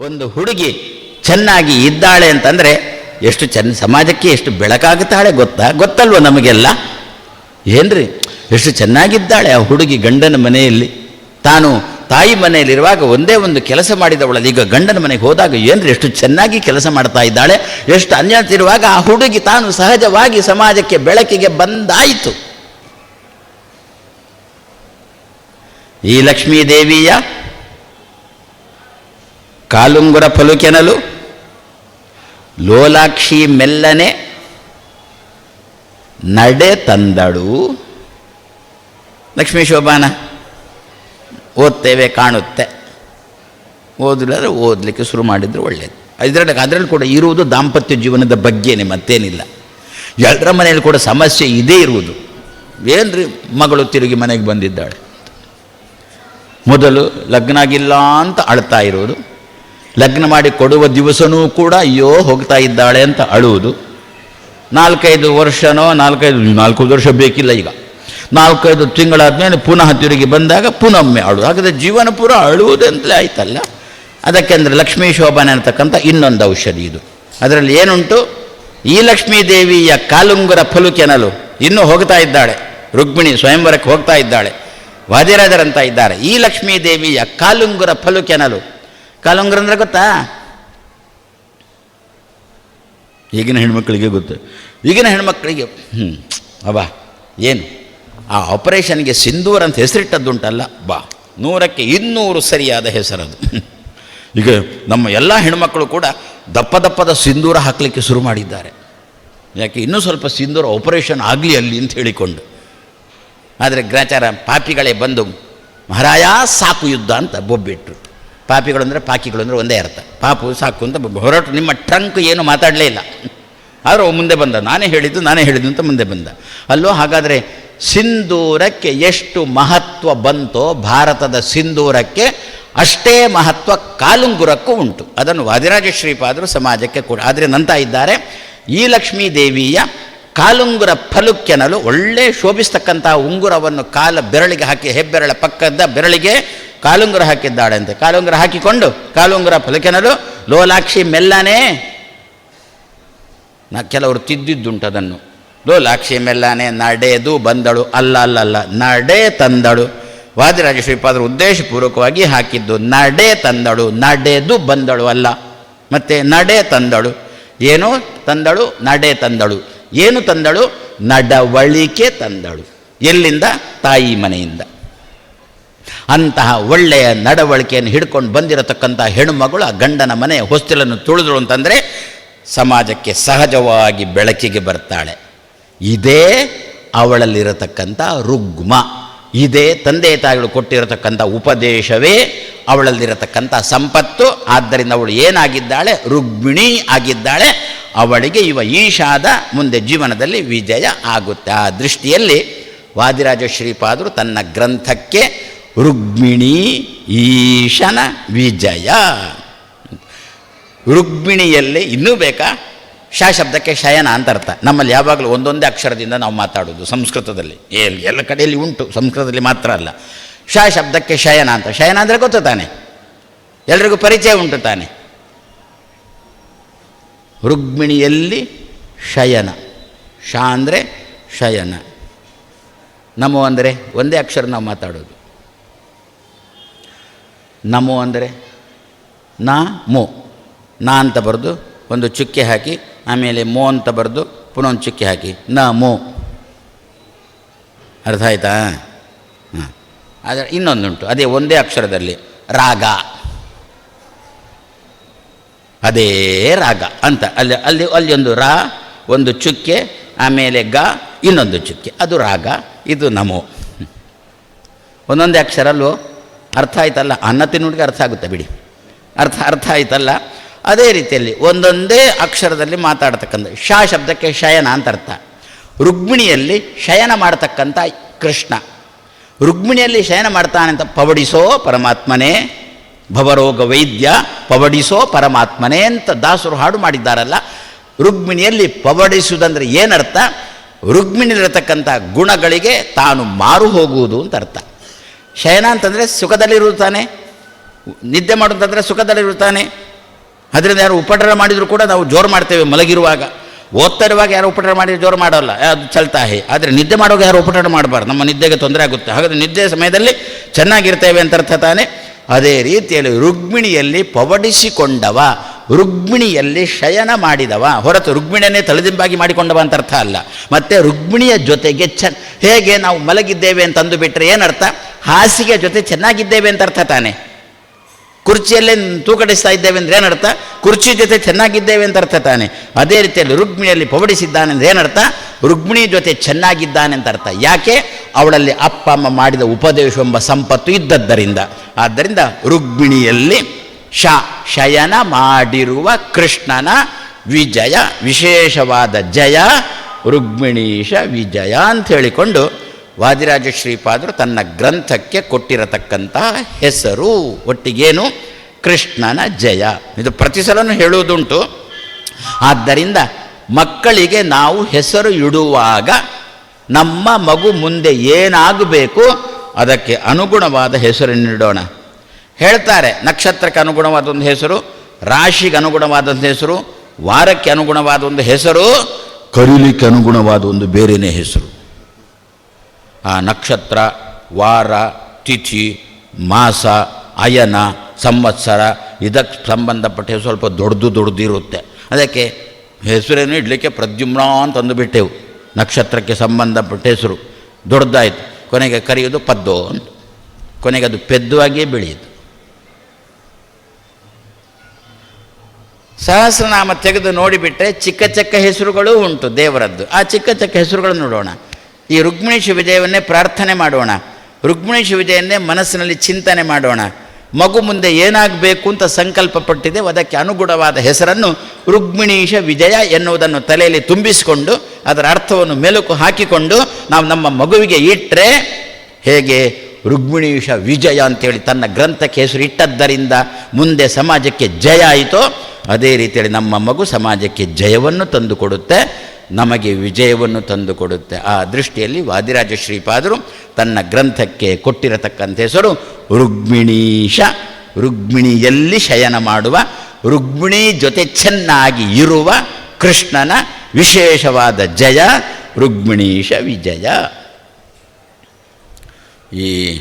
ಒಂದು ಹುಡುಗಿ ಚೆನ್ನಾಗಿ ಇದ್ದಾಳೆ ಅಂತಂದರೆ ಎಷ್ಟು ಚೆನ್ನ ಸಮಾಜಕ್ಕೆ ಎಷ್ಟು ಬೆಳಕಾಗುತ್ತಾಳೆ ಗೊತ್ತಾ? ಗೊತ್ತಲ್ವ ನಮಗೆಲ್ಲ? ಏನ್ರಿ? ಎಷ್ಟು ಚೆನ್ನಾಗಿದ್ದಾಳೆ ಆ ಹುಡುಗಿ ಗಂಡನ ಮನೆಯಲ್ಲಿ. ತಾನು ತಾಯಿ ಮನೆಯಲ್ಲಿರುವಾಗ ಒಂದೇ ಒಂದು ಕೆಲಸ ಮಾಡಿದವಳಲ್ಲಿ. ಈಗ ಗಂಡನ ಮನೆಗೆ ಹೋದಾಗ ಏನ್ರಿ? ಎಷ್ಟು ಚೆನ್ನಾಗಿ ಕೆಲಸ ಮಾಡ್ತಾ ಇದ್ದಾಳೆ. ಎಷ್ಟು ಅನ್ಯತಿರುವಾಗ ಆ ಹುಡುಗಿ ತಾನು ಸಹಜವಾಗಿ ಸಮಾಜಕ್ಕೆ ಬೆಳಕಿಗೆ ಬಂದಾಯಿತು. ಈ ಲಕ್ಷ್ಮೀದೇವಿಯ ಕಾಲುಂಗುರ ಫಲುಕೆನಲು ಲೋಲಾಕ್ಷಿ ಮೆಲ್ಲನೆ, ನಡೆ ತಂದಳು. ಲಕ್ಷ್ಮೀ ಶೋಭಾನ, ಓದ್ತೇವೆ ಕಾಣುತ್ತೆ. ಓದಲಾದ್ರೆ ಓದಲಿಕ್ಕೆ ಶುರು ಮಾಡಿದ್ರೆ ಒಳ್ಳೆಯದು ಇದರಲ್ಲಿ ಅದರಲ್ಲಿ ಕೂಡ ಇರುವುದು ದಾಂಪತ್ಯ ಜೀವನದ ಬಗ್ಗೆನೇ ಮತ್ತೇನಿಲ್ಲ. ಎಲ್ಲರ ಮನೆಯಲ್ಲಿ ಕೂಡ ಸಮಸ್ಯೆ ಇದೇ ಇರುವುದು. ಏನ್ರಿ ಮಗಳು ತಿರುಗಿ ಮನೆಗೆ ಬಂದಿದ್ದಾಳೆ? ಮೊದಲು ಲಗ್ನ ಆಗಿಲ್ಲ ಅಂತ ಅಳ್ತಾ ಇರೋದು. ಲಗ್ನ ಮಾಡಿ ಕೊಡುವ ದಿವಸನೂ ಕೂಡ ಅಯ್ಯೋ ಹೋಗ್ತಾ ಇದ್ದಾಳೆ ಅಂತ ಅಳುವುದು. ನಾಲ್ಕೈದು ವರ್ಷನೋ, ನಾಲ್ಕೈದು, ನಾಲ್ಕು ವರ್ಷ ಬೇಕಿಲ್ಲ ಈಗ. ನಾಲ್ಕೈದು ತಿಂಗಳಾದ್ಮೇಲೆ ಪುನಃ ತಿರುಗಿ ಬಂದಾಗ ಪುನೊಮ್ಮೆ ಅಳು ಹಾಗಾದರೆ ಜೀವನ ಪೂರ ಅಳುವುದಂತಲೇ ಆಯ್ತಲ್ಲ? ಅದಕ್ಕೆ ಅಂದರೆ ಲಕ್ಷ್ಮೀ ಶೋಭನೆ ಅಂತಕ್ಕಂಥ ಇನ್ನೊಂದು ಔಷಧಿ ಇದು. ಅದರಲ್ಲಿ ಏನುಂಟು? ಈ ಲಕ್ಷ್ಮೀ ದೇವಿಯ ಕಾಲುಂಗುರ ಫಲುಕೆನಲು ಇನ್ನೂ ಹೋಗ್ತಾ ಇದ್ದಾಳೆ. ರುಕ್ಮಿಣಿ ಸ್ವಯಂವರಕ್ಕೆ ಹೋಗ್ತಾ ಇದ್ದಾಳೆ. ವಾದಿರಾಜರಂತ ಇದ್ದಾರೆ. ಈ ಲಕ್ಷ್ಮೀ ದೇವಿಯ ಕಾಲುಂಗುರ ಫಲುಕೆನಲು ಕಾಲುಂಗುರ ಅಂದ್ರೆ ಗೊತ್ತಾ? ಈಗಿನ ಹೆಣ್ಮಕ್ಳಿಗೆ ಗೊತ್ತು. ಈಗಿನ ಹೆಣ್ಮಕ್ಳಿಗೆ ಹ್ಞೂ ಅಬ್ಬಾ ಏನು? ಆ ಆಪರೇಷನ್ಗೆ ಸಿಂಧೂರ್ ಅಂತ ಹೆಸರಿಟ್ಟದ್ದುಂಟಲ್ಲ, ಬಾ. ನೂರಕ್ಕೆ ಇನ್ನೂರು ಸರಿಯಾದ ಹೆಸರದು. ಈಗ ನಮ್ಮ ಎಲ್ಲ ಹೆಣ್ಮಕ್ಕಳು ಕೂಡ ದಪ್ಪ ದಪ್ಪದ ಸಿಂಧೂರ ಹಾಕಲಿಕ್ಕೆ ಶುರು ಮಾಡಿದ್ದಾರೆ. ಯಾಕೆ, ಇನ್ನೂ ಸ್ವಲ್ಪ ಸಿಂಧೂರ ಆಪರೇಷನ್ ಆಗಲಿ ಅಲ್ಲಿ ಅಂತ ಹೇಳಿಕೊಂಡು. ಆದರೆ ಗ್ರಾಚಾರ ಪಾಪಿಗಳೇ ಬಂದು ಮಹಾರಾಯ ಸಾಕು ಯುದ್ಧ ಅಂತ ಬೊಬ್ಬಿಟ್ರು. ಪಾಪಿಗಳು ಅಂದರೆ ಪಾಕಿಗಳು ಅಂದರೆ ಒಂದೇ ಅರ್ಥ. ಪಾಪು ಸಾಕು ಅಂತ ಹೊರಟು ನಿಮ್ಮ ಟ್ರಂಕ್ ಏನು ಮಾತಾಡಲೇ ಇಲ್ಲ. ಆದರೂ ಮುಂದೆ ಬಂದ. ನಾನೇ ಹೇಳಿದ್ದು ನಾನೇ ಹೇಳಿದ್ದು ಅಂತ ಮುಂದೆ ಬಂದ. ಅಲ್ಲೋ ಹಾಗಾದರೆ ಸಿಂಧೂರಕ್ಕೆ ಎಷ್ಟು ಮಹತ್ವ ಬಂತೋ ಭಾರತದ ಸಿಂಧೂರಕ್ಕೆ ಅಷ್ಟೇ ಮಹತ್ವ ಕಾಲುಂಗುರಕ್ಕೂ ಉಂಟು. ಅದನ್ನು ವಾದಿರಾಜ ಶ್ರೀಪಾದರು ಸಮಾಜಕ್ಕೆ ಕೂಡ ಆದರೆ ನಂತ ಇದ್ದಾರೆ. ಈ ಲಕ್ಷ್ಮೀ ದೇವಿಯ ಕಾಲುಂಗುರ ಫಲುಕ್ಕೆನಲು ಒಳ್ಳೆ ಶೋಭಿಸ್ತಕ್ಕಂಥ ಉಂಗುರವನ್ನು ಕಾಲ ಬೆರಳಿಗೆ ಹಾಕಿ ಹೆಬ್ಬೆರಳ ಪಕ್ಕದ ಬೆರಳಿಗೆ ಕಾಲುಂಗುರ ಹಾಕಿದ್ದಾಳಂತೆ ಕಾಲುಂಗುರ ಹಾಕಿಕೊಂಡು ಕಾಲುಂಗುರ ಫಲಕೆನಲು ಲೋಲಾಕ್ಷಿ ಮೆಲ್ಲನೆ. ನಾ ಕೆಲವರು ತಿದ್ದಿದ್ದುಂಟು ಅದನ್ನು. ಲೋಲಾಕ್ಷಿ ಮೆಲ್ಲನೆ ನಡೆದು ಬಂದಳು. ಅಲ್ಲ ಅಲ್ಲ ಅಲ್ಲ. ನಡೆ ತಂದಳು. ವಾದಿರಾಜ ಶ್ರೀಪಾದರು ಉದ್ದೇಶಪೂರ್ವಕವಾಗಿ ಹಾಕಿದ್ದು ನಡೆ ತಂದಳು. ನಡೆದು ಬಂದಳು ಅಲ್ಲ. ಮತ್ತೆ ನಡೆ ತಂದಳು. ಏನು ತಂದಳು, ನಡೆ ತಂದಳು. ಏನು ತಂದಳು? ನಡವಳಿಕೆ ತಂದಳು. ಎಲ್ಲಿಂದ? ತಾಯಿ ಮನೆಯಿಂದ. ಅಂತಹ ಒಳ್ಳೆಯ ನಡವಳಿಕೆಯನ್ನು ಹಿಡ್ಕೊಂಡು ಬಂದಿರತಕ್ಕಂಥ ಹೆಣ್ಣುಮಗಳು ಆ ಗಂಡನ ಮನೆ ಹೊಸ್ತಿಲನ್ನು ತುಳಿದ್ರು ಅಂತಂದರೆ ಸಮಾಜಕ್ಕೆ ಸಹಜವಾಗಿ ಬೆಳಕಿಗೆ ಬರ್ತಾಳೆ. ಇದೇ ಅವಳಲ್ಲಿರತಕ್ಕಂಥ ರುಗ್ಮ. ಇದೇ ತಂದೆ ತಾಯಿಗಳು ಕೊಟ್ಟಿರತಕ್ಕಂಥ ಉಪದೇಶವೇ ಅವಳಲ್ಲಿರತಕ್ಕಂಥ ಸಂಪತ್ತು. ಆದ್ದರಿಂದ ಅವಳು ಏನಾಗಿದ್ದಾಳೆ? ರುಗ್ಮಿಣಿ ಆಗಿದ್ದಾಳೆ. ಅವಳಿಗೆ ಇವ ಈಶಾದ ಮುಂದೆ ಜೀವನದಲ್ಲಿ ವಿಜಯ ಆಗುತ್ತೆ. ಆ ದೃಷ್ಟಿಯಲ್ಲಿ ವಾದಿರಾಜ ಶ್ರೀಪಾದರು ತನ್ನ ಗ್ರಂಥಕ್ಕೆ ರುಗ್ಮಿಣಿ ಈಶನ ವಿಜಯ. ರುಗ್ಮಿಣಿಯಲ್ಲಿ ಇನ್ನೂ ಬೇಕಾ? ಶ ಶಬ್ದಕ್ಕೆ ಶಯನ ಅಂತ ಅರ್ಥ. ನಮ್ಮಲ್ಲಿ ಯಾವಾಗಲೂ ಒಂದೊಂದೇ ಅಕ್ಷರದಿಂದ ನಾವು ಮಾತಾಡೋದು ಸಂಸ್ಕೃತದಲ್ಲಿ. ಎಲ್ಲಿ ಎಲ್ಲ ಕಡೆಯಲ್ಲಿ ಉಂಟು, ಸಂಸ್ಕೃತದಲ್ಲಿ ಮಾತ್ರ ಅಲ್ಲ. ಶ ಶಬ್ದಕ್ಕೆ ಶಯನ ಅಂತ. ಶಯನ ಅಂದರೆ ಗೊತ್ತು ತಾನೆ. ಎಲ್ರಿಗೂ ಪರಿಚಯ ಉಂಟು ತಾನೆ. ರುಗ್ಮಿಣಿಯಲ್ಲಿ ಶಯನ. ಶ ಅಂದರೆ ಶಯನ. ನಮೋ ಅಂದರೆ ಒಂದೇ ಅಕ್ಷರ ನಾವು ಮಾತಾಡೋದು. ನಮೋ ಅಂದರೆ ನಾ ಮೋ. ನಾ ಅಂತ ಬರೆದು ಒಂದು ಚುಕ್ಕೆ ಹಾಕಿ, ಆಮೇಲೆ ಮೋ ಅಂತ ಬರೆದು ಪುನಃ ಒಂದು ಚುಕ್ಕೆ ಹಾಕಿ. ನ ಮೋ. ಅರ್ಥ ಆಯ್ತಾ? ಹಾಂ. ಆದರೆ ಇನ್ನೊಂದುಂಟು ಅದೇ ಒಂದೇ ಅಕ್ಷರದಲ್ಲಿ. ರಾಗ. ಅದೇ ರಾಗ ಅಂತ. ಅಲ್ಲಿ ಅಲ್ಲಿ ಅಲ್ಲಿ ಒಂದು ರಾ, ಒಂದು ಚುಕ್ಕೆ, ಆಮೇಲೆ ಗ, ಇನ್ನೊಂದು ಚುಕ್ಕೆ. ಅದು ರಾಗ, ಇದು ನಮೋ. ಒಂದೊಂದೇ ಅಕ್ಷರ ಅಲ್ವೋ? ಅರ್ಥ ಆಯ್ತಲ್ಲ? ಅನ್ನ ತಿನ್ನುಡಿಗೆ ಅರ್ಥ ಆಗುತ್ತೆ, ಬಿಡಿ. ಅರ್ಥ ಅರ್ಥ ಆಯ್ತಲ್ಲ? ಅದೇ ರೀತಿಯಲ್ಲಿ ಒಂದೊಂದೇ ಅಕ್ಷರದಲ್ಲಿ ಮಾತಾಡ್ತಕ್ಕಂಥ ಶ ಶಬ್ದಕ್ಕೆ ಶಯನ ಅಂತ ಅರ್ಥ. ರುಕ್ಮಿಣಿಯಲ್ಲಿ ಶಯನ ಮಾಡತಕ್ಕಂಥ ಕೃಷ್ಣ. ರುಕ್ಮಿಣಿಯಲ್ಲಿ ಶಯನ ಮಾಡ್ತಾನೆ ಅಂತ ಪವಡಿಸೋ ಪರಮಾತ್ಮನೇ, ಭವರೋಗ ವೈದ್ಯ, ಪವಡಿಸೋ ಪರಮಾತ್ಮನೇ ಅಂತ ದಾಸರು ಹಾಡು ಮಾಡಿದ್ದಾರಲ್ಲ ರುಗ್ಮಿಣಿಯಲ್ಲಿ ಪವಡಿಸುವುದಂದ್ರೆ ಏನರ್ಥ? ರುಕ್ಮಿಣಿಲಿರತಕ್ಕಂಥ ಗುಣಗಳಿಗೆ ತಾನು ಮಾರು ಹೋಗುವುದು ಅಂತ ಅರ್ಥ. ಶಯನ ಅಂತಂದರೆ ಸುಖದಲ್ಲಿರುತ್ತಾನೆ ನಿದ್ದೆ ಮಾಡುವಂತಂದರೆ ಸುಖದಲ್ಲಿರುತ್ತಾನೆ ಅದರಿಂದ ಯಾರು ಉಪಟರ ಮಾಡಿದರೂ ಕೂಡ ನಾವು ಜೋರು ಮಾಡ್ತೇವೆ ಮಲಗಿರುವಾಗ. ಓದ್ತಾ ಯಾರು ಉಪಟರ ಮಾಡಿದ್ರೆ ಜೋರು ಮಾಡೋಲ್ಲ, ಅದು ಚಲ್ತಾ ಆದರೆ ನಿದ್ದೆ ಮಾಡುವಾಗ ಯಾರು ಉಪಟರ ಮಾಡಬಾರ್ದು, ನಮ್ಮ ನಿದ್ದೆಗೆ ತೊಂದರೆ ಆಗುತ್ತೆ. ಹಾಗಾದರೆ ನಿದ್ದೆ ಸಮಯದಲ್ಲಿ ಚೆನ್ನಾಗಿರ್ತೇವೆ ಅಂತ ಅರ್ಥ ತಾನೆ? ಅದೇ ರೀತಿಯಲ್ಲಿ ರುಗ್ಮಿಣಿಯಲ್ಲಿ ಪವಡಿಸಿಕೊಂಡವ, ರುಗ್ಮಿಣಿಯಲ್ಲಿ ಶಯನ ಮಾಡಿದವ, ಹೊರತು ರುಗ್ಮಿಣಿಯನ್ನೇ ತಲೆದಿಂಬಾಗಿ ಮಾಡಿಕೊಂಡವ ಅಂತ ಅರ್ಥ ಅಲ್ಲ. ಮತ್ತು ರುಗ್ಮಿಣಿಯ ಜೊತೆಗೆ ಚ ಹೇಗೆ ನಾವು ಮಲಗಿದ್ದೇವೆ ಅಂತಂದು ಬಿಟ್ಟರೆ ಏನರ್ಥ? ಹಾಸಿಗೆ ಜೊತೆ ಚೆನ್ನಾಗಿದ್ದೇವೆ ಅಂತ ಅರ್ಥ ತಾನೆ. ಕುರ್ಚಿಯಲ್ಲೇ ತೂಕಡಿಸ್ತಾ ಇದ್ದೇವೆ ಅಂದರೆ ಏನರ್ಥ? ಕುರ್ಚಿ ಜೊತೆ ಚೆನ್ನಾಗಿದ್ದೇವೆ ಅಂತ ಅರ್ಥ ತಾನೆ. ಅದೇ ರೀತಿಯಲ್ಲಿ ರುಗ್ಮಿಣಿಯಲ್ಲಿ ಪವಡಿಸಿದ್ದಾನೆ ಅಂದರೆ ಏನರ್ಥ? ರುಗ್ಮಿಣಿ ಜೊತೆ ಚೆನ್ನಾಗಿದ್ದಾನೆ ಅಂತ ಅರ್ಥ. ಯಾಕೆ? ಅವಳಲ್ಲಿ ಅಪ್ಪ, ಅಮ್ಮ ಮಾಡಿದ ಉಪದೇಶ ಎಂಬ ಸಂಪತ್ತು ಇದ್ದದ್ದರಿಂದ. ಆದ್ದರಿಂದ ರುಗ್ಮಿಣಿಯಲ್ಲಿ ಶ, ಶಯನ ಮಾಡಿರುವ ಕೃಷ್ಣನ ವಿಜಯ, ವಿಶೇಷವಾದ ಜಯ ರುಗ್ಮಿಣೀಶ ವಿಜಯ ಅಂತ ಹೇಳಿಕೊಂಡು ವಾದಿರಾಜ ಶ್ರೀಪಾದರು ತನ್ನ ಗ್ರಂಥಕ್ಕೆ ಕೊಟ್ಟಿರತಕ್ಕಂಥ ಹೆಸರು, ಒಟ್ಟಿಗೇನು? ಕೃಷ್ಣನ ಜಯ. ಇದು ಪ್ರತಿ ಸಲನೂ ಹೇಳುವುದುಂಟು. ಆದ್ದರಿಂದ ಮಕ್ಕಳಿಗೆ ನಾವು ಹೆಸರು ಇಡುವಾಗ ನಮ್ಮ ಮಗು ಮುಂದೆ ಏನಾಗಬೇಕು ಅದಕ್ಕೆ ಅನುಗುಣವಾದ ಹೆಸರನ್ನಿಡೋಣ ಹೇಳ್ತಾರೆ, ನಕ್ಷತ್ರಕ್ಕೆ ಅನುಗುಣವಾದ ಒಂದು ಹೆಸರು, ರಾಶಿಗೆ ಅನುಗುಣವಾದಂಥ ಹೆಸರು, ವಾರಕ್ಕೆ ಅನುಗುಣವಾದ ಒಂದು ಹೆಸರು, ಕರೀಲಿಕ್ಕೆ ಅನುಗುಣವಾದ ಒಂದು ಬೇರೆಯೇ ಹೆಸರು. ಆ ನಕ್ಷತ್ರ, ವಾರ, ತಿಥಿ, ಮಾಸ, ಅಯನ, ಸಂವತ್ಸರ ಇದಕ್ಕೆ ಸಂಬಂಧಪಟ್ಟ ಸ್ವಲ್ಪ ದೊಡ್ಡದು ದೊಡ್ಡದಿರುತ್ತೆ ಅದಕ್ಕೆ ಹೆಸರೇನು ಇಡಲಿಕ್ಕೆ ಪ್ರದ್ಯುಮ್ನ ಅಂತಂದು ಬಿಟ್ಟೆವು ನಕ್ಷತ್ರಕ್ಕೆ ಸಂಬಂಧಪಟ್ಟ ಹೆಸರು. ದೊಡ್ಡದಾಯಿತು ಕೊನೆಗೆ ಕರೆಯೋದು ಪದ್ದು ಅಂತ. ಕೊನೆಗೆ ಅದು ಪೆದ್ದುವಾಗಿಯೇ ಬೆಳೆಯಿತು ಸಹಸ್ರನಾಮ ತೆಗೆದು ನೋಡಿಬಿಟ್ರೆ ಚಿಕ್ಕ ಚಿಕ್ಕ ಹೆಸರುಗಳು ಉಂಟು ದೇವರದ್ದು. ಆ ಚಿಕ್ಕ ಚಿಕ್ಕ ಹೆಸರುಗಳನ್ನು ನೋಡೋಣ. ಈ ರುಕ್ಮಿಣಿ ವಿಜಯವನ್ನೇ ಪ್ರಾರ್ಥನೆ ಮಾಡೋಣ. ರುಕ್ಮಿಣಿ ವಿಜಯನ್ನೇ ಮನಸ್ಸಿನಲ್ಲಿ ಚಿಂತನೆ ಮಾಡೋಣ. ಮಗು ಮುಂದೆ ಏನಾಗಬೇಕು ಅಂತ ಸಂಕಲ್ಪ ಪಟ್ಟಿದೆ. ಅದಕ್ಕೆ ಅನುಗುಣವಾದ ಹೆಸರನ್ನು ರುಕ್ಮಿಣೀಶ ವಿಜಯ ಎನ್ನುವುದನ್ನು ತಲೆಯಲ್ಲಿ ತುಂಬಿಸಿಕೊಂಡು ಅದರ ಅರ್ಥವನ್ನು ಮೆಲುಕು ಹಾಕಿಕೊಂಡು ನಾವು ನಮ್ಮ ಮಗುವಿಗೆ ಇಟ್ಟರೆ ಹೇಗೆ? ರುಕ್ಮಿಣೀಶ ವಿಜಯ ಅಂತೇಳಿ ತನ್ನ ಗ್ರಂಥಕ್ಕೆ ಹೆಸರು ಇಟ್ಟದ್ದರಿಂದ ಮುಂದೆ ಸಮಾಜಕ್ಕೆ ಜಯ ಆಯಿತೋ, ಅದೇ ರೀತಿಯಲ್ಲಿ ನಮ್ಮ ಮಗು ಸಮಾಜಕ್ಕೆ ಜಯವನ್ನು ತಂದುಕೊಡುತ್ತೆ. ನಮಗೆ ವಿಜಯವನ್ನು ತಂದುಕೊಡುತ್ತೆ ಆ ದೃಷ್ಟಿಯಲ್ಲಿ ವಾದಿರಾಜ ಶ್ರೀಪಾದರು ತನ್ನ ಗ್ರಂಥಕ್ಕೆ ಕೊಟ್ಟಿರತಕ್ಕಂಥ ಹೆಸರು ರುಗ್ಮಿಣೀಶ. ರುಗ್ಮಿಣಿಯಲ್ಲಿ ಶಯನ ಮಾಡುವ, ರುಗ್ಮಿಣಿ ಜೊತೆ ಚೆನ್ನಾಗಿ ಇರುವ ಕೃಷ್ಣನ ವಿಶೇಷವಾದ ಜಯ, ರುಗ್ಮಿಣೀಶ ವಿಜಯ. ಈ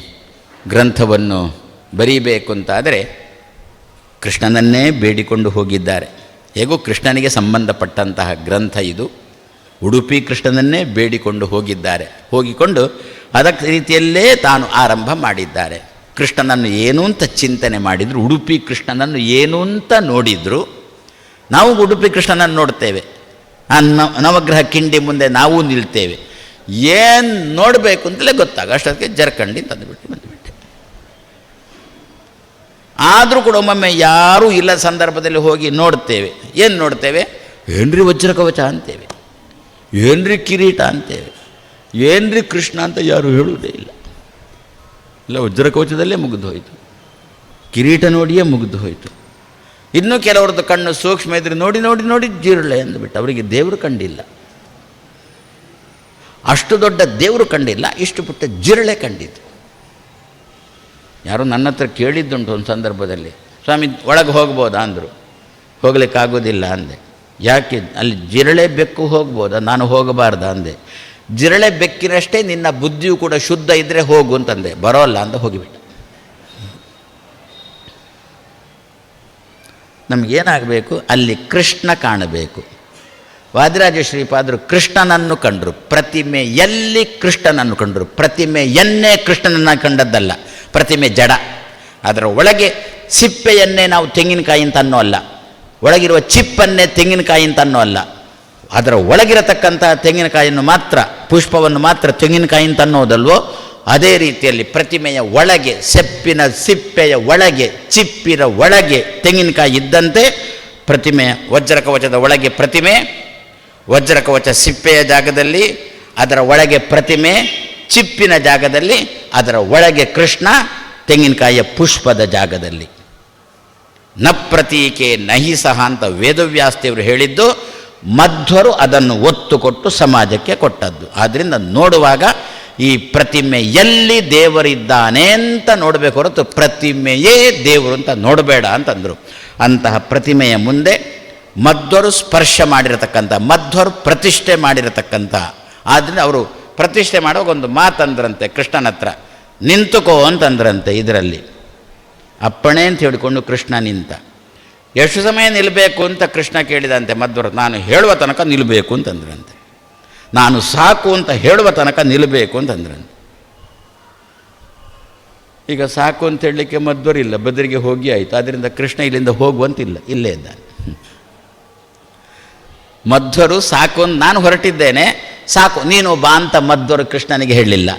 ಗ್ರಂಥವನ್ನು ಬರೀಬೇಕು ಅಂತಾದರೆ ಕೃಷ್ಣನನ್ನೇ ಬೇಡಿಕೊಂಡು ಹೋಗಿದ್ದಾರೆ. ಹೇಗೂ ಕೃಷ್ಣನಿಗೆ ಸಂಬಂಧಪಟ್ಟಂತಹ ಗ್ರಂಥ ಇದು. ಉಡುಪಿ ಕೃಷ್ಣನನ್ನೇ ಬೇಡಿಕೊಂಡು ಹೋಗಿದ್ದಾರೆ. ಹೋಗಿಕೊಂಡು ಅದಕ್ಕೆ ರೀತಿಯಲ್ಲೇ ತಾನು ಆರಂಭ ಮಾಡಿದ್ದಾರೆ. ಕೃಷ್ಣನನ್ನು ಏನು ಅಂತ ಚಿಂತನೆ ಮಾಡಿದರು, ಉಡುಪಿ ಕೃಷ್ಣನನ್ನು ಏನು ಅಂತ ನೋಡಿದರು, ನಾವು ಉಡುಪಿ ಕೃಷ್ಣನನ್ನು ನೋಡ್ತೇವೆ. ನವಗ್ರಹ ಕಿಂಡಿ ಮುಂದೆ ನಾವು ನಿಲ್ತೇವೆ. ಏನು ನೋಡಬೇಕು ಅಂತಲೇ ಗೊತ್ತಾಗ, ಅಷ್ಟೊತ್ತಿಗೆ ಜರ್ಕಂಡಿ ತಂದುಬಿಟ್ಟು ಬಂದುಬಿಟ್ಟೆ. ಆದರೂ ಕೂಡ ಒಮ್ಮೊಮ್ಮೆ ಯಾರೂ ಇಲ್ಲ ಸಂದರ್ಭದಲ್ಲಿ ಹೋಗಿ ನೋಡ್ತೇವೆ. ಏನು ನೋಡ್ತೇವೆ? ಏನ್ರಿ ವಜ್ರ ಕವಚ ಅಂತೇವೆ. ಏನ್ರಿ ಕಿರೀಟ ಅಂತೇವೆ ಏನ್ರಿ ಕೃಷ್ಣ ಅಂತ ಯಾರು ಹೇಳುವುದೇ ಇಲ್ಲ. ಇಲ್ಲ ವಜ್ರಕವಚದಲ್ಲೇ ಮುಗಿದು ಹೋಯಿತು. ಕಿರೀಟ ನೋಡಿಯೇ ಮುಗಿದು ಹೋಯಿತು. ಇನ್ನೂ ಕೆಲವ್ರದ್ದು ಕಣ್ಣು ಸೂಕ್ಷ್ಮ ಇದ್ರೆ ನೋಡಿ ನೋಡಿ ನೋಡಿ ಜಿರಳೆ ಅಂದ್ಬಿಟ್ಟು ಅವರಿಗೆ ದೇವರು ಕಂಡಿಲ್ಲ. ಅಷ್ಟು ದೊಡ್ಡ ದೇವರು ಕಂಡಿಲ್ಲ, ಇಷ್ಟು ಪುಟ್ಟ ಜಿರಳೆ ಕಂಡಿತು ಯಾರೋ ನನ್ನ ಹತ್ರ ಕೇಳಿದ್ದುಂಟು ಒಂದು ಸಂದರ್ಭದಲ್ಲಿ, ಸ್ವಾಮಿ, ಒಳಗೆ ಹೋಗ್ಬೋದಾ? ಅಂದರು. ಹೋಗ್ಲಿಕ್ಕಾಗೋದಿಲ್ಲ ಅಂದೆ. ಯಾಕೆ ಅಲ್ಲಿ ಜಿರಳೆ ಬೆಕ್ಕು ಹೋಗ್ಬೋದ? ನಾನು ಹೋಗಬಾರ್ದ ಅಂದೆ. ಜಿರಳೆ ಬೆಕ್ಕಿನಷ್ಟೇ ನಿನ್ನ ಬುದ್ಧಿಯು ಕೂಡ ಶುದ್ಧ ಇದ್ದರೆ ಹೋಗು ಅಂತಂದೆ. ಬರೋಲ್ಲ ಅಂತ ಹೋಗಿಬಿಟ್ಟು. ನಮಗೇನಾಗಬೇಕು? ಅಲ್ಲಿ ಕೃಷ್ಣ ಕಾಣಬೇಕು. ವಾದಿರಾಜ ಶ್ರೀಪಾದರು ಕೃಷ್ಣನನ್ನು ಕಂಡರು. ಪ್ರತಿಮೆ ಎಲ್ಲಿ ಕೃಷ್ಣನನ್ನು ಕಂಡರು? ಪ್ರತಿಮೆ ಎನ್ನೇ ಕೃಷ್ಣನನ್ನು ಕಂಡದ್ದಲ್ಲ. ಪ್ರತಿಮೆ ಜಡ. ಅದರ ಒಳಗೆ ಸಿಪ್ಪೆಯನ್ನೇ ನಾವು ತೆಂಗಿನಕಾಯಿ ಅಂತ ಅನ್ನೋ ಅಲ್ಲ ಒಳಗಿರುವ ಚಿಪ್ಪನ್ನೇ ತೆಂಗಿನಕಾಯಿ ಅಂತ ಅನ್ನೋ ಅಲ್ಲ ಅದರ ಒಳಗಿರತಕ್ಕಂಥ ತೆಂಗಿನಕಾಯಿಯನ್ನು ಮಾತ್ರ, ಪುಷ್ಪವನ್ನು ಮಾತ್ರ ತೆಂಗಿನಕಾಯಿ ಅಂತ ಅನ್ನೋದಲ್ವೋ, ಅದೇ ರೀತಿಯಲ್ಲಿ ಪ್ರತಿಮೆಯ ಒಳಗೆ, ಸೆಪ್ಪಿನ ಸಿಪ್ಪೆಯ ಒಳಗೆ, ಚಿಪ್ಪಿನ ಒಳಗೆ ತೆಂಗಿನಕಾಯಿ ಇದ್ದಂತೆ ಪ್ರತಿಮೆ, ವಜ್ರಕವಚದ ಒಳಗೆ ಪ್ರತಿಮೆ, ವಜ್ರಕವಚ ಸಿಪ್ಪೆಯ ಜಾಗದಲ್ಲಿ, ಅದರ ಒಳಗೆ ಪ್ರತಿಮೆ, ಚಿಪ್ಪಿನ ಜಾಗದಲ್ಲಿ, ಅದರ ಒಳಗೆ ಕೃಷ್ಣ, ತೆಂಗಿನಕಾಯಿಯ ಪುಷ್ಪದ ಜಾಗದಲ್ಲಿ. ನ ಪ್ರತೀಕೆ ನಹಿ ಸಹ ಅಂತ ವೇದವ್ಯಾಸ್ತಿಯವರು ಹೇಳಿದ್ದು, ಮಧ್ವರು ಅದನ್ನು ಒತ್ತು ಕೊಟ್ಟು ಸಮಾಜಕ್ಕೆ ಕೊಟ್ಟದ್ದು. ಆದ್ದರಿಂದ ನೋಡುವಾಗ ಈ ಪ್ರತಿಮೆ ಎಲ್ಲಿ ದೇವರಿದ್ದಾನೆ ಅಂತ ನೋಡಬೇಕು ಹೊರತು ಪ್ರತಿಮೆಯೇ ದೇವರು ಅಂತ ನೋಡಬೇಡ ಅಂತಂದರು. ಅಂತಹ ಪ್ರತಿಮೆಯ ಮುಂದೆ ಮಧ್ವರು ಸ್ಪರ್ಶ ಮಾಡಿರತಕ್ಕಂಥ, ಮಧ್ವರು ಪ್ರತಿಷ್ಠೆ ಮಾಡಿರತಕ್ಕಂಥ. ಆದ್ದರಿಂದ ಅವರು ಪ್ರತಿಷ್ಠೆ ಮಾಡುವಾಗ ಒಂದು ಮಾತಂದ್ರಂತೆ ಕೃಷ್ಣನ ಹತ್ರ ನಿಂತುಕೋ ಅಂತಂದ್ರಂತೆ ಇದರಲ್ಲಿ. ಅಪ್ಪಣೆ ಅಂತ ಹೇಳಿಕೊಂಡು ಕೃಷ್ಣ ನಿಂತ. ಎಷ್ಟು ಸಮಯ ನಿಲ್ಲಬೇಕು ಅಂತ ಕೃಷ್ಣ ಕೇಳಿದಂತೆ ಮಧ್ವರು, ನಾನು ಹೇಳುವ ತನಕ ನಿಲ್ಲಬೇಕು ಅಂತಂದ್ರಂತೆ. ನಾನು ಸಾಕು ಅಂತ ಹೇಳುವ ತನಕ ನಿಲ್ಲಬೇಕು ಅಂತಂದ್ರಂತೆ. ಈಗ ಸಾಕು ಅಂತ ಹೇಳಲಿಕ್ಕೆ ಮಧ್ವರಿಲ್ಲ ಬದರಿಗೆ ಹೋಗಿ ಆಯಿತು. ಆದ್ದರಿಂದ ಕೃಷ್ಣ ಇಲ್ಲಿಂದ ಹೋಗುವಂತಿಲ್ಲ, ಇಲ್ಲೇ ಇದ್ದಾನೆ. ಮಧ್ವರು, ಸಾಕು ಅಂತ ನಾನು ಹೊರಟಿದ್ದೇನೆ, ಸಾಕು, ನೀನು ಬಾ ಅಂತ ಮಧ್ವರು ಕೃಷ್ಣನಿಗೆ ಹೇಳಲಿಲ್ಲ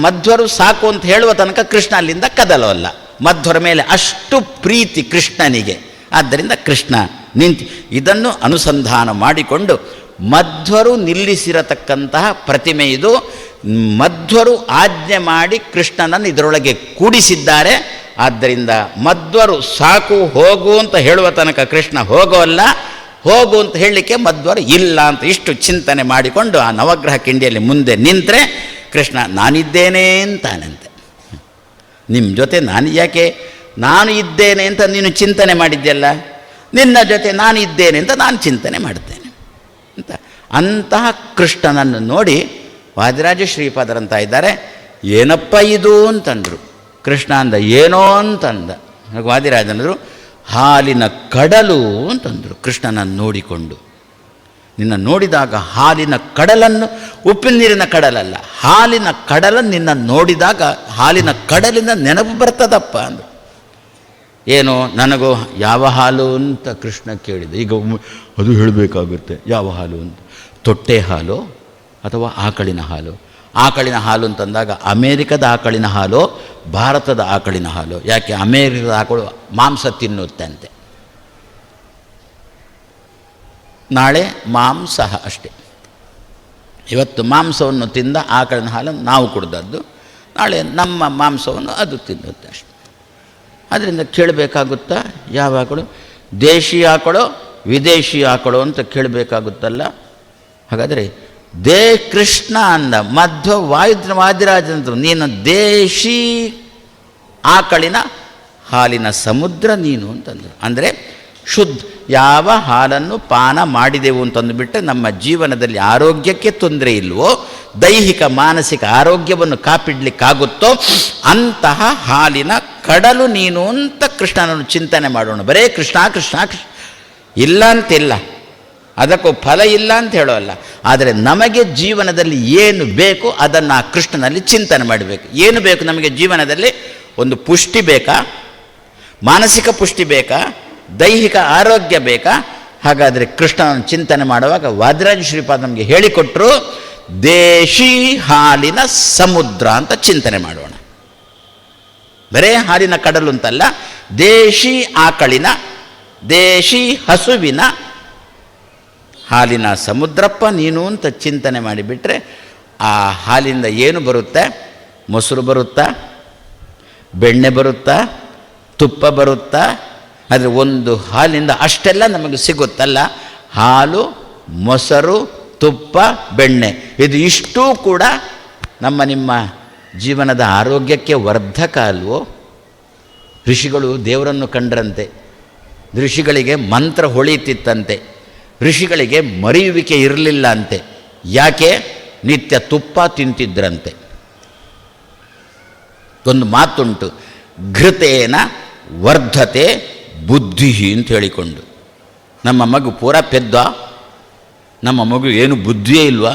ಮಧ್ವರು ಸಾಕು ಅಂತ ಹೇಳುವ ತನಕ ಕೃಷ್ಣ ಅಲ್ಲಿಂದ ಕದಲವಲ್ಲ ಮಧ್ವರ ಮೇಲೆ ಅಷ್ಟು ಪ್ರೀತಿ ಕೃಷ್ಣನಿಗೆ. ಆದ್ದರಿಂದ ಕೃಷ್ಣ ನಿಂತು, ಇದನ್ನು ಅನುಸಂಧಾನ ಮಾಡಿಕೊಂಡು ಮಧ್ವರು ನಿಲ್ಲಿಸಿರತಕ್ಕಂತಹ ಪ್ರತಿಮೆ ಇದು. ಮಧ್ವರು ಆಜ್ಞೆ ಮಾಡಿ ಕೃಷ್ಣನನ್ನು ಇದರೊಳಗೆ ಕೂಡಿಸಿದ್ದಾರೆ. ಆದ್ದರಿಂದ ಮಧ್ವರು ಸಾಕು, ಹೋಗು ಅಂತ ಹೇಳುವ ತನಕ ಕೃಷ್ಣ ಹೋಗೋಲ್ಲ ಹೋಗು ಅಂತ ಹೇಳಲಿಕ್ಕೆ ಮಧ್ವರು ಇಲ್ಲ ಅಂತ ಇಷ್ಟು ಚಿಂತನೆ ಮಾಡಿಕೊಂಡು ಆ ನವಗ್ರಹ ಕಿಂಡಿಯಲ್ಲಿ ಮುಂದೆ ನಿಂತರೆ ಕೃಷ್ಣ ನಾನಿದ್ದೇನೆ ಅಂತಾನಂತೆ. ನಿಮ್ಮ ಜೊತೆ ನಾನು ಯಾಕೆ? ನಾನು ಇದ್ದೇನೆ ಅಂತ ನೀನು ಚಿಂತನೆ ಮಾಡಿದ್ದೆಲ್ಲ ನಿನ್ನ ಜೊತೆ ನಾನು ಇದ್ದೇನೆ ಅಂತ ನಾನು ಚಿಂತನೆ ಮಾಡ್ತೇನೆ. ಅಂತ. ಅಂತಹ ಕೃಷ್ಣನನ್ನು ನೋಡಿ ವಾದಿರಾಜ ಶ್ರೀಪಾದರಂತ ಇದ್ದಾರೆ. ಏನಪ್ಪ ಇದು ಅಂತಂದರು. ಕೃಷ್ಣ ಅಂದ ಏನೋ ಅಂತಂದ. ವಾದಿರಾಜನರು ಹಾಲಿನ ಕಡಲು ಅಂತಂದರು ಕೃಷ್ಣನನ್ನು ನೋಡಿಕೊಂಡು. ನಿನ್ನ ನೋಡಿದಾಗ ಹಾಲಿನ ಕಡಲನ್ನು, ಉಪ್ಪಿನ ನೀರಿನ ಕಡಲಲ್ಲ, ಹಾಲಿನ ಕಡಲನ್ನು ನಿನ್ನ ನೋಡಿದಾಗ ಹಾಲಿನ ಕಡಲಿನ ನೆನಪು ಬರ್ತದಪ್ಪ ಅಂದರು. ಏನು, ನನಗೂ, ಯಾವ ಹಾಲು ಅಂತ ಕೃಷ್ಣ ಕೇಳಿದ. ಈಗ ಅದು ಹೇಳಬೇಕಾಗುತ್ತೆ, ಯಾವ ಹಾಲು ಅಂತ. ತೊಟ್ಟೆ ಹಾಲು ಅಥವಾ ಆಕಳಿನ ಹಾಲು? ಆಕಳಿನ ಹಾಲು ಅಂತಂದಾಗ ಅಮೇರಿಕದ ಆಕಳಿನ ಹಾಲು, ಭಾರತದ ಆಕಳಿನ ಹಾಲು? ಯಾಕೆ ಅಮೇರಿಕದ ಆಕಳು ಮಾಂಸ ತಿನ್ನುತ್ತಂತೆ. ನಾಳೆ ಮಾಂಸ ಅಷ್ಟೇ. ಇವತ್ತು ಮಾಂಸವನ್ನು ತಿಂದ ಆಕಳಿನ ಹಾಲನ್ನು ನಾವು ಕುಡ್ದದ್ದು. ನಾಳೆ ನಮ್ಮ ಮಾಂಸವನ್ನು ಅದು ತಿನ್ನುತ್ತೆ ಅಷ್ಟೆ. ಅದರಿಂದ ಕೇಳಬೇಕಾಗುತ್ತಾ? ಯಾವ ಆಕಳು ದೇಶಿ ಆಕಳೋ ವಿದೇಶಿ ಆಕಳೋ ಅಂತ ಕೇಳಬೇಕಾಗುತ್ತಲ್ಲ? ಹಾಗಾದರೆ ದೇ ಕೃಷ್ಣ ಅಂದ ಮಧ್ವ ವಾಯುದ್ರ ವಾದಿರಾಜಂದ್ರು ನೀನು ದೇಶಿ ಆಕಳಿನ ಹಾಲಿನ ಸಮುದ್ರ ನೀನು ಅಂತಂದರು. ಅಂದರೆ ಶುದ್ಧ ಯಾವ ಹಾಲನ್ನು ಪಾನ ಮಾಡಿದೆವು ಅಂತಂದುಬಿಟ್ಟರೆ ನಮ್ಮ ಜೀವನದಲ್ಲಿ ಆರೋಗ್ಯಕ್ಕೆ ತೊಂದರೆ ಇಲ್ವೋ, ದೈಹಿಕ ಮಾನಸಿಕ ಆರೋಗ್ಯವನ್ನು ಕಾಪಿಡ್ಲಿಕ್ಕಾಗುತ್ತೋ, ಅಂತಹ ಹಾಲಿನ ಕಡಲು ನೀನು ಅಂತ ಕೃಷ್ಣನನ್ನು ಚಿಂತನೆ ಮಾಡೋಣ. ಬರೇ ಕೃಷ್ಣ ಕೃಷ್ಣ ಕೃಷ್ಣ. ಇಲ್ಲ ಅಂತಿಲ್ಲ. ಅದಕ್ಕೂ ಫಲ ಇಲ್ಲ ಅಂತ ಹೇಳೋಲ್ಲ. ಆದರೆ ನಮಗೆ ಜೀವನದಲ್ಲಿ ಏನು ಬೇಕು ಅದನ್ನು ಆ ಕೃಷ್ಣನಲ್ಲಿ ಚಿಂತನೆ ಮಾಡಬೇಕು. ಏನು ಬೇಕು ನಮಗೆ ಜೀವನದಲ್ಲಿ? ಒಂದು ಪುಷ್ಟಿ ಬೇಕಾ? ಮಾನಸಿಕ ಪುಷ್ಟಿ ಬೇಕಾ? ದೈಹಿಕ ಆರೋಗ್ಯ ಬೇಕಾ? ಹಾಗಾದರೆ ಕೃಷ್ಣನ ಚಿಂತನೆ ಮಾಡುವಾಗ ವಾದಿರಾಜ ಶ್ರೀಪಾದ ನಮಗೆ ಹೇಳಿಕೊಟ್ಟರು ದೇಶಿ ಹಾಲಿನ ಸಮುದ್ರ ಅಂತ ಚಿಂತನೆ ಮಾಡೋಣ. ಬರೇ ಹಾಲಿನ ಕಡಲು ಅಂತಲ್ಲ, ದೇಶಿ ಆಕಳಿನ, ದೇಶಿ ಹಸುವಿನ ಹಾಲಿನ ಸಮುದ್ರಪ್ಪ ನೀನು ಅಂತ ಚಿಂತನೆ ಮಾಡಿಬಿಟ್ರೆ, ಆ ಹಾಲಿಂದ ಏನು ಬರುತ್ತೆ? ಮೊಸರು ಬರುತ್ತಾ? ಬೆಣ್ಣೆ ಬರುತ್ತಾ? ತುಪ್ಪ ಬರುತ್ತಾ? ಆದರೆ ಒಂದು ಹಾಲಿಂದ ಅಷ್ಟೆಲ್ಲ ನಮಗೆ ಸಿಗುತ್ತಲ್ಲ? ಹಾಲು, ಮೊಸರು, ತುಪ್ಪ, ಬೆಣ್ಣೆ. ಇದು ಇಷ್ಟೂ ಕೂಡ ನಮ್ಮ ನಿಮ್ಮ ಜೀವನದ ಆರೋಗ್ಯಕ್ಕೆ ವರ್ಧಕ ಅಲ್ವೋ? ಋಷಿಗಳು ದೇವರನ್ನು ಕಂಡ್ರಂತೆ. ಋಷಿಗಳಿಗೆ ಮಂತ್ರ ಹೊಳಿತಿತ್ತಂತೆ ಋಷಿಗಳಿಗೆ ಮರೆಯುವಿಕೆ ಇರಲಿಲ್ಲ ಅಂತೆ. ಯಾಕೆ? ನಿತ್ಯ ತುಪ್ಪ ತಿಂತಿದ್ರಂತೆ. ಒಂದು ಮಾತುಂಟು. ಘೃತೇನ ವರ್ಧತೆ ಬುದ್ಧಿ ಅಂತ ಹೇಳಿಕೊಂಡು. ನಮ್ಮ ಮಗು ಪೂರ ಪೆದ್ದ, ನಮ್ಮ ಮಗು ಏನು ಬುದ್ಧಿಯೇ ಇಲ್ವಾ,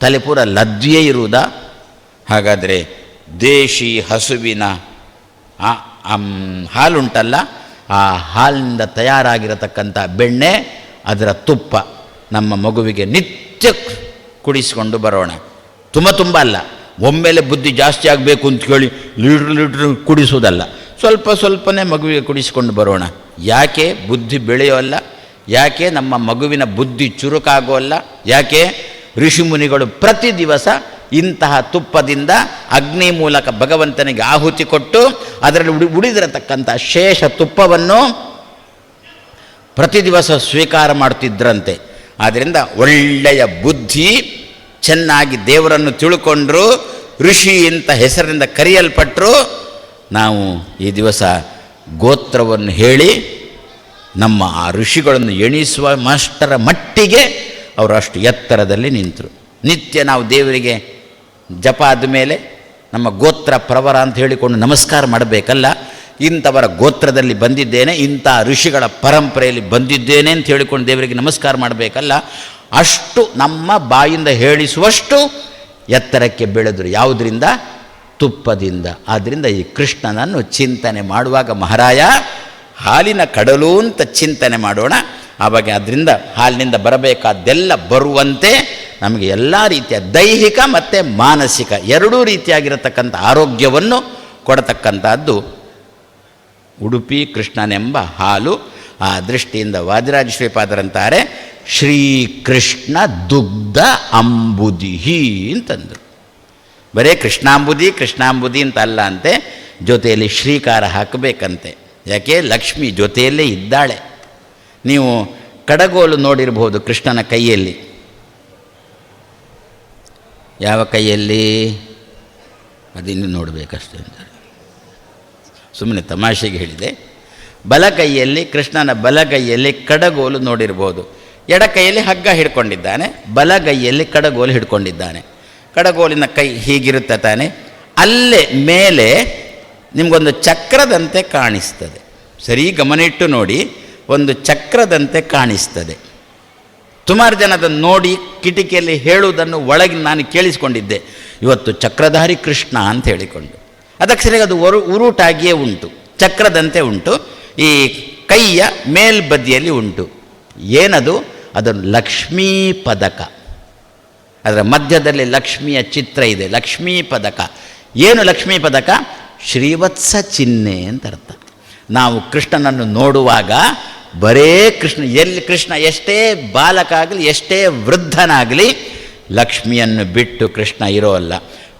ತಲೆ ಪೂರ ಲದ್ದಿಯೇ ಇರುವುದಾ? ಹಾಗಾದರೆ ದೇಶಿ ಹಸುವಿನ, ಆ ಹಾಲುಂಟಲ್ಲ, ಆ ಹಾಲಿನಿಂದ ತಯಾರಾಗಿರತಕ್ಕಂಥ ಬೆಣ್ಣೆ, ಅದರ ತುಪ್ಪ ನಮ್ಮ ಮಗುವಿಗೆ ನಿತ್ಯ ಕುಡಿಸಿಕೊಂಡು ಬರೋಣ. ತುಂಬ ತುಂಬ ಅಲ್ಲ. ಒಮ್ಮೆಲೆ ಬುದ್ಧಿ ಜಾಸ್ತಿ ಆಗಬೇಕು ಅಂತ ಕೇಳಿ ಲೀಟ್ರ್ ಲೀಟ್ರ್ ಕುಡಿಸೋದಲ್ಲ ಸ್ವಲ್ಪ ಸ್ವಲ್ಪನೇ ಮಗುವಿಗೆ ಕುಡಿಸಿಕೊಂಡು ಬರೋಣ. ಯಾಕೆ ಬುದ್ಧಿ ಬೆಳೆಯೋಲ್ಲ ಯಾಕೆ ನಮ್ಮ ಮಗುವಿನ ಬುದ್ಧಿ ಚುರುಕಾಗೋಲ್ಲ ಯಾಕೆ ಋಷಿಮುನಿಗಳು ಪ್ರತಿ ದಿವಸ ಇಂತಹ ತುಪ್ಪದಿಂದ ಅಗ್ನಿ ಮೂಲಕ ಭಗವಂತನಿಗೆ ಆಹುತಿ ಕೊಟ್ಟು ಅದರಲ್ಲಿ ಉಡಿ ಉಳಿದಿರತಕ್ಕಂಥ ಶೇಷ ತುಪ್ಪವನ್ನು ಪ್ರತಿ ದಿವಸ ಸ್ವೀಕಾರ ಮಾಡ್ತಿದ್ರಂತೆ. ಆದ್ದರಿಂದ ಒಳ್ಳೆಯ ಬುದ್ಧಿ ಚೆನ್ನಾಗಿ ದೇವರನ್ನು ತಿಳ್ಕೊಂಡ್ರು, ಋಷಿ ಇಂಥ ಹೆಸರಿನಿಂದ ಕರೆಯಲ್ಪಟ್ಟರು ನಾವು ಈ ದಿವಸ ಗೋತ್ರವನ್ನು ಹೇಳಿ ನಮ್ಮ ಆ ಋಷಿಗಳನ್ನು ಎಣಿಸುವ ಮಾಸ್ಟರ ಮಟ್ಟಿಗೆ ಅವರು ಅಷ್ಟು ಎತ್ತರದಲ್ಲಿ ನಿಂತರು. ನಿತ್ಯ ನಾವು ದೇವರಿಗೆ ಜಪ ಆದಮೇಲೆ ನಮ್ಮ ಗೋತ್ರ ಪ್ರವರ ಅಂತ ಹೇಳಿಕೊಂಡು ನಮಸ್ಕಾರ ಮಾಡಬೇಕಲ್ಲ, ಇಂಥವರ ಗೋತ್ರದಲ್ಲಿ ಬಂದಿದ್ದೇನೆ, ಇಂಥ ಋಷಿಗಳ ಪರಂಪರೆಯಲ್ಲಿ ಬಂದಿದ್ದೇನೆ ಅಂತ ಹೇಳಿಕೊಂಡು ದೇವರಿಗೆ ನಮಸ್ಕಾರ ಮಾಡಬೇಕಲ್ಲ, ಅಷ್ಟು ನಮ್ಮ ಬಾಯಿಂದ ಹೇಳಿಸುವಷ್ಟು ಎತ್ತರಕ್ಕೆ ಬೆಳೆದರು. ಯಾವುದರಿಂದ? ತುಪ್ಪದಿಂದ. ಆದ್ದರಿಂದ ಈ ಕೃಷ್ಣನನ್ನು ಚಿಂತನೆ ಮಾಡುವಾಗ ಮಹಾರಾಯ, ಹಾಲಿನ ಕಡಲು ಅಂತ ಚಿಂತನೆ ಮಾಡೋಣ. ಆವಾಗ ಅದರಿಂದ ಹಾಲಿನಿಂದ ಬರಬೇಕಾದ್ದೆಲ್ಲ ಬರುವಂತೆ ನಮಗೆ ಎಲ್ಲ ರೀತಿಯ ದೈಹಿಕ ಮತ್ತು ಮಾನಸಿಕ ಎರಡೂ ರೀತಿಯಾಗಿರತಕ್ಕಂಥ ಆರೋಗ್ಯವನ್ನು ಕೊಡತಕ್ಕಂಥದ್ದು ಉಡುಪಿ ಕೃಷ್ಣನೆಂಬ ಹಾಲು. ಆ ದೃಷ್ಟಿಯಿಂದ ವಾದಿರಾಜ ಶ್ರೀಪಾದರಂತಾರೆ, ಶ್ರೀಕೃಷ್ಣ ದುಗ್ಧ ಅಂಬುದಿಹಿ ಅಂತಂದರು. ಬರೇ ಕೃಷ್ಣಾಂಬುದಿ ಕೃಷ್ಣಾಂಬುದಿ ಅಂತ ಅಲ್ಲ ಅಂತೆ, ಜೊತೆಯಲ್ಲಿ ಶ್ರೀಕಾರ ಹಾಕಬೇಕಂತೆ. ಯಾಕೆ? ಲಕ್ಷ್ಮಿ ಜೊತೆಯಲ್ಲೇ ಇದ್ದಾಳೆ. ನೀವು ಕಡಗೋಲು ನೋಡಿರಬಹುದು ಕೃಷ್ಣನ ಕೈಯಲ್ಲಿ. ಯಾವ ಕೈಯಲ್ಲಿ? ಅದಿನ್ನು ನೋಡಬೇಕಷ್ಟೇ ಅಂತ. ಸುಮ್ಮನೆ ತಮಾಷೆಗೆ ಹೇಳಿದೆ. ಬಲಗೈಯಲ್ಲಿ ಕೃಷ್ಣನ ಬಲಗೈಯಲ್ಲಿ ಕಡಗೋಲು ನೋಡಿರ್ಬೋದು. ಎಡಕೈಯಲ್ಲಿ ಹಗ್ಗ ಹಿಡ್ಕೊಂಡಿದ್ದಾನೆ ಬಲಗೈಯಲ್ಲಿ ಕಡಗೋಲು ಹಿಡ್ಕೊಂಡಿದ್ದಾನೆ. ಕಡಗೋಲಿನ ಕೈ ಹೀಗಿರುತ್ತೆ ತಾನೆ. ಅಲ್ಲೇ ಮೇಲೆ ನಿಮಗೊಂದು ಚಕ್ರದಂತೆ ಕಾಣಿಸ್ತದೆ. ಸರಿ, ಗಮನಿಟ್ಟು ನೋಡಿ. ಒಂದು ಚಕ್ರದಂತೆ ಕಾಣಿಸ್ತದೆ. ಸುಮಾರು ಜನ ಅದನ್ನು ನೋಡಿ ಕಿಟಕಿಯಲ್ಲಿ ಹೇಳುವುದನ್ನು ಒಳಗೆ ನಾನು ಕೇಳಿಸಿಕೊಂಡಿದ್ದೆ. ಇವತ್ತು ಚಕ್ರಧಾರಿ ಕೃಷ್ಣ ಅಂತ ಹೇಳಿಕೊಂಡು. ಅದಕ್ಕೆ ಸರಿಯಾಗಿ ಅದು ಒರು, ಉರುಟಾಗಿಯೇ ಉಂಟು. ಚಕ್ರದಂತೆ ಉಂಟು. ಈ ಕೈಯ ಮೇಲ್ಬದಿಯಲ್ಲಿ ಉಂಟು. ಏನದು? ಅದನ್ನು ಲಕ್ಷ್ಮೀ ಪದಕ. ಅದರ ಮಧ್ಯದಲ್ಲಿ ಲಕ್ಷ್ಮಿಯ ಚಿತ್ರ ಇದೆ, ಲಕ್ಷ್ಮೀ ಪದಕ. ಏನು ಲಕ್ಷ್ಮೀ ಪದಕ? ಶ್ರೀವತ್ಸ ಚಿಹ್ನೆ ಅಂತ ಅರ್ಥ. ನಾವು ಕೃಷ್ಣನನ್ನು ನೋಡುವಾಗ ಬರೇ ಕೃಷ್ಣ, ಎಲ್ಲಿ ಕೃಷ್ಣ ಎಷ್ಟೇ ಬಾಲಕ ಆಗಲಿ ಎಷ್ಟೇ ವೃದ್ಧನಾಗಲಿ ಲಕ್ಷ್ಮಿಯನ್ನು ಬಿಟ್ಟು ಕೃಷ್ಣ ಇರೋಲ್ಲ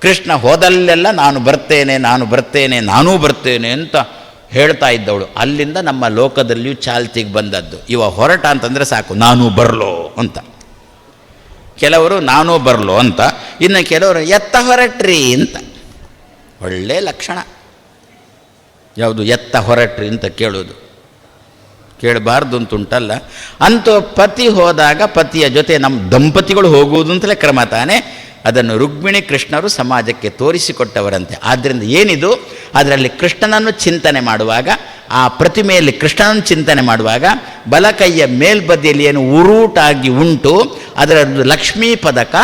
ಕೃಷ್ಣ ಹೋದಲ್ಲೆಲ್ಲ ನಾನು ಬರ್ತೇನೆ ನಾನು ಬರ್ತೇನೆ, ನಾನೂ ಬರ್ತೇನೆ ಅಂತ ಹೇಳ್ತಾ ಇದ್ದವಳು. ಅಲ್ಲಿಂದ ನಮ್ಮ ಲೋಕದಲ್ಲಿಯೂ ಚಾಲ್ತಿಗೆ ಬಂದದ್ದು. ಇವ ಹೊರಟ ಅಂತಂದರೆ ಸಾಕು, ನಾನು ಬರಲೋ ಅಂತ. ಕೆಲವರು ನಾನೂ ಬರಲು ಅಂತ, ಇನ್ನು ಕೆಲವರು ಎತ್ತ ಹೊರಟ್ರಿ ಅಂತ. ಒಳ್ಳೆ ಲಕ್ಷಣ. ಯಾವುದು ಎತ್ತ ಹೊರಟ್ರಿ ಅಂತ ಕೇಳೋದು. ಕೇಳಬಾರ್ದು ಅಂತ ಉಂಟಲ್ಲ ಅಂತೂ ಪತಿ ಹೋದಾಗ ಪತಿಯ ಜೊತೆ ನಮ್ಮ ದಂಪತಿಗಳು ಹೋಗುವುದು ಅಂತಲೇ ಕ್ರಮ ತಾನೆ. ಅದನ್ನು ರುಕ್ಮಿಣಿ ಕೃಷ್ಣರು ಸಮಾಜಕ್ಕೆ ತೋರಿಸಿಕೊಟ್ಟವರಂತೆ. ಆದ್ದರಿಂದ ಏನಿದು? ಅದರಲ್ಲಿ ಕೃಷ್ಣನನ್ನು ಚಿಂತನೆ ಮಾಡುವಾಗ, ಆ ಪ್ರತಿಮೆಯಲ್ಲಿ ಕೃಷ್ಣನನ್ನು ಚಿಂತನೆ ಮಾಡುವಾಗ, ಬಲಕೈಯ ಮೇಲ್ಬದಿಯಲ್ಲಿ ಏನು ಉರುಟಾಗಿ ಉಂಟು ಅದರ ಲಕ್ಷ್ಮೀ ಪದಕ,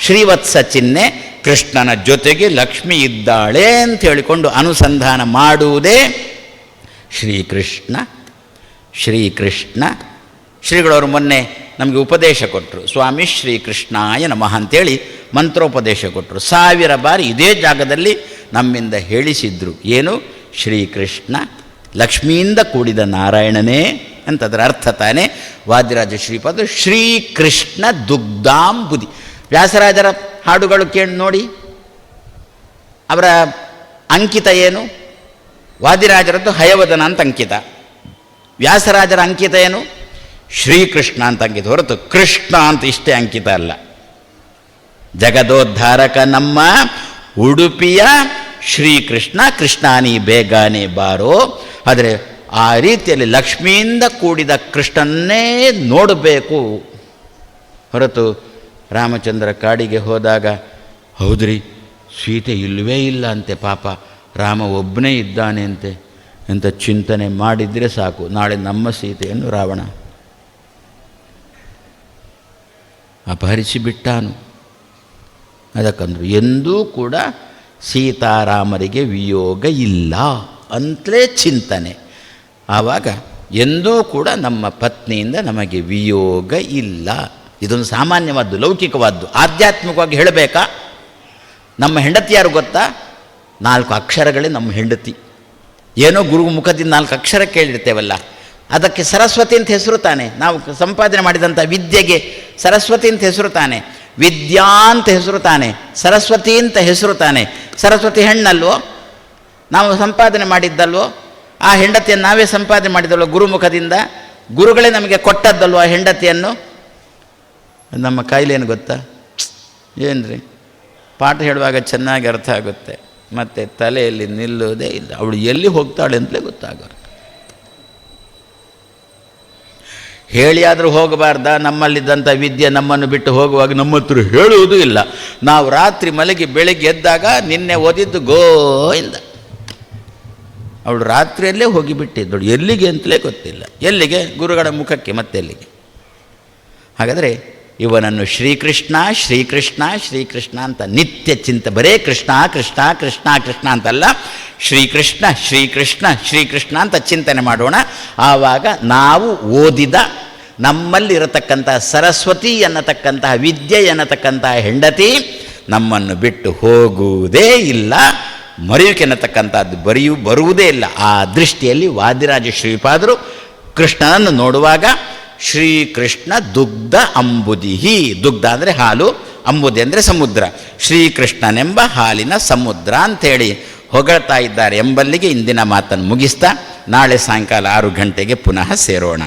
ಶ್ರೀವತ್ಸ ಚಿಹ್ನೆ, ಕೃಷ್ಣನ ಜೊತೆಗೆ ಲಕ್ಷ್ಮಿ ಇದ್ದಾಳೆ ಅಂತ ಹೇಳಿಕೊಂಡು ಅನುಸಂಧಾನ ಮಾಡುವುದೇ ಶ್ರೀಕೃಷ್ಣ ಶ್ರೀಕೃಷ್ಣ. ಶ್ರೀಗಳವರು ಮೊನ್ನೆ ನಮಗೆ ಉಪದೇಶ ಕೊಟ್ಟರು ಸ್ವಾಮಿ ಶ್ರೀಕೃಷ್ಣಾಯ ನಮಃ ಅಂತೇಳಿ ಮಂತ್ರೋಪದೇಶ ಕೊಟ್ಟರು. ಸಾವಿರ ಬಾರಿ ಇದೇ ಜಾಗದಲ್ಲಿ ನಮ್ಮಿಂದ ಹೇಳಿಸಿದ್ರು. ಏನು? ಶ್ರೀಕೃಷ್ಣ ಲಕ್ಷ್ಮಿಯಿಂದ ಕೂಡಿದ ನಾರಾಯಣನೇ ಅಂತದರ ಅರ್ಥ ತಾನೇ. ವಾದಿರಾಜ ಶ್ರೀಪಾದ ಶ್ರೀಕೃಷ್ಣ ದುಗ್ಧಾಂಬುದಿ. ವ್ಯಾಸರಾಜರ ಹಾಡುಗಳು ಕೇಳಿ ನೋಡಿ. ಅವರ ಅಂಕಿತ ಏನು? ವಾದಿರಾಜರದ್ದು ಹಯವದನ ಅಂತ ಅಂಕಿತ. ವ್ಯಾಸರಾಜರ ಅಂಕಿತ ಏನು? ಶ್ರೀಕೃಷ್ಣ ಅಂತ ಅಂಕಿತ ಹೊರತು ಕೃಷ್ಣ ಅಂತ ಇಷ್ಟೇ ಅಂಕಿತ ಅಲ್ಲ. ಜಗದೋದ್ಧಾರಕ ನಮ್ಮ ಉಡುಪಿಯ ಶ್ರೀಕೃಷ್ಣ, ಕೃಷ್ಣಾನಿ ಬೇಗಾನೆ ಬಾರೋ. ಆದರೆ ಆ ರೀತಿಯಲ್ಲಿ ಲಕ್ಷ್ಮಿಯಿಂದ ಕೂಡಿದ ಕೃಷ್ಣನ್ನೇ ನೋಡಬೇಕು. ಹೊರತು ರಾಮಚಂದ್ರ ಕಾಡಿಗೆ ಹೋದಾಗ, ಹೌದ್ರಿ, ಸೀತೆ ಇಲ್ಲವೇ ಇಲ್ಲ ಅಂತೆ ಪಾಪ, ರಾಮ ಒಬ್ಬನೇ ಇದ್ದಾನೆ ಅಂತೆ. ಅಂತ ಚಿಂತನೆ ಮಾಡಿದರೆ ಸಾಕು. ನಾಳೆ ನಮ್ಮ ಸೀತೆಯನ್ನು ರಾವಣ ಅಪಹರಿಸಿಬಿಟ್ಟಾನು. ಅದಕ್ಕಂದ್ರು, ಎಂದೂ ಕೂಡ ಸೀತಾರಾಮರಿಗೆ ವಿಯೋಗ ಇಲ್ಲ ಅಂತಲೇ ಚಿಂತನೆ. ಆವಾಗ ಎಂದೂ ಕೂಡ ನಮ್ಮ ಪತ್ನಿಯಿಂದ ನಮಗೆ ವಿಯೋಗ ಇಲ್ಲ. ಇದೊಂದು ಸಾಮಾನ್ಯವಾದ್ದು, ಲೌಕಿಕವಾದ್ದು. ಆಧ್ಯಾತ್ಮಿಕವಾಗಿ ಹೇಳಬೇಕಾ? ನಮ್ಮ ಹೆಂಡತಿ ಯಾರು ಗೊತ್ತಾ? ನಾಲ್ಕು ಅಕ್ಷರಗಳೇ ನಮ್ಮ ಹೆಂಡತಿ. ಏನೋ ಗುರು ಮುಖದಿಂದ ನಾಲ್ಕು ಅಕ್ಷರ ಕೇಳಿರ್ತೇವಲ್ಲ, ಅದಕ್ಕೆ ಸರಸ್ವತಿ ಅಂತ ಹೆಸರು ತಾನೆ. ನಾವು ಸಂಪಾದನೆ ಮಾಡಿದಂಥ ವಿದ್ಯೆಗೆ ಸರಸ್ವತಿ ಅಂತ ಹೆಸರು ತಾನೆ. ವಿದ್ಯಾ ಅಂತ ಹೆಸರು ತಾನೆ ಸರಸ್ವತಿ ಅಂತ ಹೆಸರು ತಾನೆ ಸರಸ್ವತಿ ಹೆಣ್ಣಲ್ವೋ ನಾವು ಸಂಪಾದನೆ ಮಾಡಿದ್ದಲ್ವೋ ಆ ಹೆಂಡತಿಯನ್ನು ನಾವೇ ಸಂಪಾದನೆ ಮಾಡಿದ್ದಲ್ವೋ ಗುರುಮುಖದಿಂದ, ಗುರುಗಳೇ ನಮಗೆ ಕೊಟ್ಟದ್ದಲ್ವೋ ಆ ಹೆಂಡತಿಯನ್ನು? ನಮ್ಮ ಕಾಯಿಲೇನು ಗೊತ್ತಾ? ಏನು ರೀ ಪಾಠ ಹೇಳುವಾಗ ಚೆನ್ನಾಗಿ ಅರ್ಥ ಆಗುತ್ತೆ. ಮತ್ತು ತಲೆಯಲ್ಲಿ ನಿಲ್ಲುವುದೇ ಇಲ್ಲ. ಅವಳು ಎಲ್ಲಿ ಹೋಗ್ತಾಳೆ ಅಂತಲೇ ಗೊತ್ತಾಗೋರು ಹೇಳಿ ಆದರೂ ಹೋಗಬಾರ್ದ ನಮ್ಮಲ್ಲಿದ್ದಂಥ ವಿದ್ಯೆ ನಮ್ಮನ್ನು ಬಿಟ್ಟು ಹೋಗುವಾಗ ನಮ್ಮ ಹತ್ರ ಹೇಳುವುದೂ ಇಲ್ಲ. ನಾವು ರಾತ್ರಿ ಮಲಗಿ ಬೆಳಗ್ಗೆ ಎದ್ದಾಗ ನಿನ್ನೆ ಓದಿದ್ದು ಗೋಯಿಂದ ಅವಳು ರಾತ್ರಿಯಲ್ಲೇ ಹೋಗಿಬಿಟ್ಟಿದ್ದಳು. ಎಲ್ಲಿಗೆ ಅಂತಲೇ ಗೊತ್ತಿಲ್ಲ. ಎಲ್ಲಿಗೆ? ಗುರುಗಳ ಮುಖಕ್ಕೆ, ಮತ್ತೆ ಎಲ್ಲಿಗೆ? ಹಾಗಾದರೆ ಇವನನ್ನು ಶ್ರೀಕೃಷ್ಣ ಶ್ರೀಕೃಷ್ಣ ಶ್ರೀಕೃಷ್ಣ ಅಂತ ನಿತ್ಯ ಚಿಂತೆ. ಬರೇ ಕೃಷ್ಣ ಕೃಷ್ಣ ಕೃಷ್ಣ ಕೃಷ್ಣ ಅಂತಲ್ಲ. ಶ್ರೀಕೃಷ್ಣ ಶ್ರೀಕೃಷ್ಣ ಶ್ರೀಕೃಷ್ಣ ಅಂತ ಚಿಂತನೆ ಮಾಡೋಣ. ಆವಾಗ ನಾವು ಓದಿದ ನಮ್ಮಲ್ಲಿರತಕ್ಕಂತಹ ಸರಸ್ವತಿ ಅನ್ನತಕ್ಕಂತಹ, ವಿದ್ಯೆ ಅನ್ನತಕ್ಕಂತಹ ಹೆಂಡತಿ ನಮ್ಮನ್ನು ಬಿಟ್ಟು ಹೋಗುವುದೇ ಇಲ್ಲ. ಮರೆಯುವಿಕೆ ಅನ್ನತಕ್ಕಂಥದ್ದು ಬರೆಯು, ಬರುವುದೇ ಇಲ್ಲ. ಆ ದೃಷ್ಟಿಯಲ್ಲಿ ವಾದಿರಾಜ ಶ್ರೀಪಾದರು ಕೃಷ್ಣನನ್ನು ನೋಡುವಾಗ ಶ್ರೀಕೃಷ್ಣ ದುಗ್ಧ ಅಂಬುದಿಹಿ ದುಗ್ಧ ಅಂದರೆ ಹಾಲು, ಅಂಬುದಿ ಅಂದರೆ ಸಮುದ್ರ. ಶ್ರೀಕೃಷ್ಣನೆಂಬ ಹಾಲಿನ ಸಮುದ್ರ ಅಂಥೇಳಿ ಹೊಗಳ್ತಾ ಇದ್ದಾರೆ ಎಂಬಲ್ಲಿಗೆ ಇಂದಿನ ಮಾತನ್ನು ಮುಗಿಸ್ತಾ ನಾಳೆ ಸಾಯಂಕಾಲ ಆರು ಗಂಟೆಗೆ ಪುನಃ ಸೇರೋಣ.